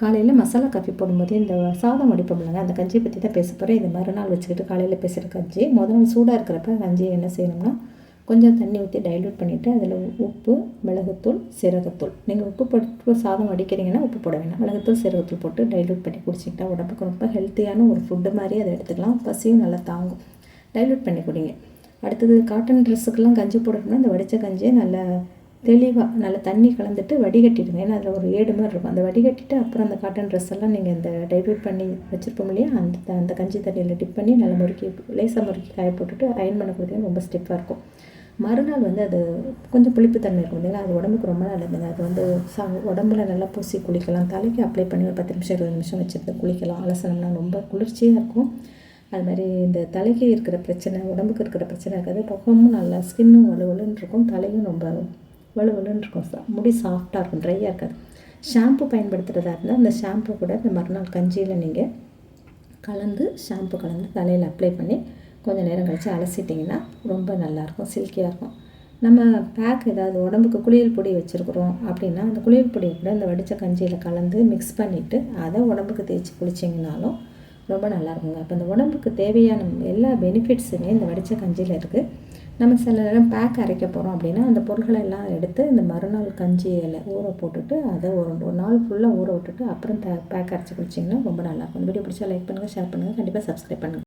காலையில் மசாலா காஃபி போடும்போது இந்த சாதம் வடிப்போம் அந்த கஞ்சியை பற்றி தான் பேச போகிறேன் இது மறுநாள் வச்சுக்கிட்டு காலையில் பேசுகிற கஞ்சி. முதல் நாள் சூடாக இருக்கிறப்ப கஞ்சியை என்ன செய்யணும்னா கொஞ்சம் தண்ணி ஊற்றி டைல்யூட் பண்ணிவிட்டு அதில் உப்பு மிளகுத்தூள் சீரகத்தூள். நீங்கள் உப்பு போட்டு சாதம் வடிக்கிறீங்கன்னா உப்பு போட வேணாம். மிளகுத்தூள் சீரகத்தூள் போட்டு டைல்யூட் பண்ணி குடிச்சிக்கிட்டா உடம்புக்கு ரொம்ப ஹெல்த்தியான ஒரு ஃபுட்டு மாதிரி அதை எடுத்துக்கலாம். பசியும் நல்லா தாங்கும். டைல்யூட் பண்ணி குடிங்க. அடுத்தது காட்டன் ட்ரெஸ்ஸுக்கெல்லாம் கஞ்சி போடணும்னா இந்த வடித்த கஞ்சியை நல்லா தெளிவாக நல்லா தண்ணி கலந்துட்டு வடிகட்டிடுங்க. ஏன்னா அதில் ஒரு ஏடு மாதிரி இருக்கும். அந்த வடிகட்டிட்டு அப்புறம் அந்த காட்டன் ட்ரெஸ் எல்லாம் நீங்கள் இந்த டைல்யூட் பண்ணி வச்சுருப்போம் இல்லையா? அந்த த- அந்த கஞ்சி தண்ணியில் டிப் பண்ணி நல்லா முறுக்கி லேசாக முறுக்கி காய போட்டுட்டு அயன் பண்ண கொடுத்தீங்கன்னா ரொம்ப ஸ்டிஃபாக இருக்கும். மறுநாள் வந்து அது கொஞ்சம் புளிப்புத்தன்மை இருக்கும் இல்லைங்களா? அது உடம்புக்கு ரொம்ப நல்லதுங்க அது வந்து சா உடம்புல நல்லா பூசி குளிக்கலாம். தலைக்கு அப்ளை பண்ணி ஒரு பத்து நிமிஷம் இருபது நிமிஷம் வச்சுருந்து குளிக்கலாம். அலசனம்னா ரொம்ப குளிர்ச்சியாக இருக்கும். அது மாதிரி இந்த தலைக்கு இருக்கிற பிரச்சனை உடம்புக்கு இருக்கிற பிரச்சனை இருக்காது. முகமும் நல்லா ஸ்கின்னும் வலுவலுன்னு இருக்கும். தலையும் ரொம்ப வலுவலுன்னு இருக்கும் சா- முடி சாஃப்டாக இருக்கும் ட்ரையாக இருக்காது. ஷாம்பு பயன்படுத்துகிறதா இருந்தால் அந்த ஷாம்பு கூட இந்த மறுநாள் கஞ்சியில் நீங்கள் கலந்து ஷாம்பு கலந்து தலையில் அப்ளை பண்ணி கொஞ்சம் நேரம் கழித்து அலசிட்டிங்கன்னா ரொம்ப நல்லாயிருக்கும் சில்கியாக இருக்கும். நம்ம பேக் ஏதாவது உடம்புக்கு குளியல் பொடி வச்சுருக்குறோம் அப்படின்னா அந்த குளியல் பொடியை கூட இந்த வடித்த கஞ்சியில் கலந்து மிக்ஸ் பண்ணிவிட்டு அதை உடம்புக்கு தேய்ச்சி குளிச்சிங்கனாலும் ரொம்ப நல்லா இருக்குங்க அப்போ இந்த உடம்புக்கு தேவையான எல்லா பெனிஃபிட்ஸுமே இந்த வடித்த கஞ்சியில் இருக்குது நம்ம சில நேரம் பேக் அரைக்க போகிறோம் அப்படின்னா அந்த பொருட்களை எல்லாம் எடுத்து இந்த மறுநாள் கஞ்சியில் ஊற போட்டுட்டு அதை ஒரு ஒரு நாள் ஃபுல்லாக ஊற விட்டுட்டு அப்புறம் பேக் அரைச்சி குடிச்சிங்கன்னா ரொம்ப நல்லாயிருக்கும் இந்த வீடியோ பிடிச்சா லைக் பண்ணுங்கள் ஷேர் பண்ணுங்கள் கண்டிப்பாக சப்ஸ்கிரைப் பண்ணுங்கள்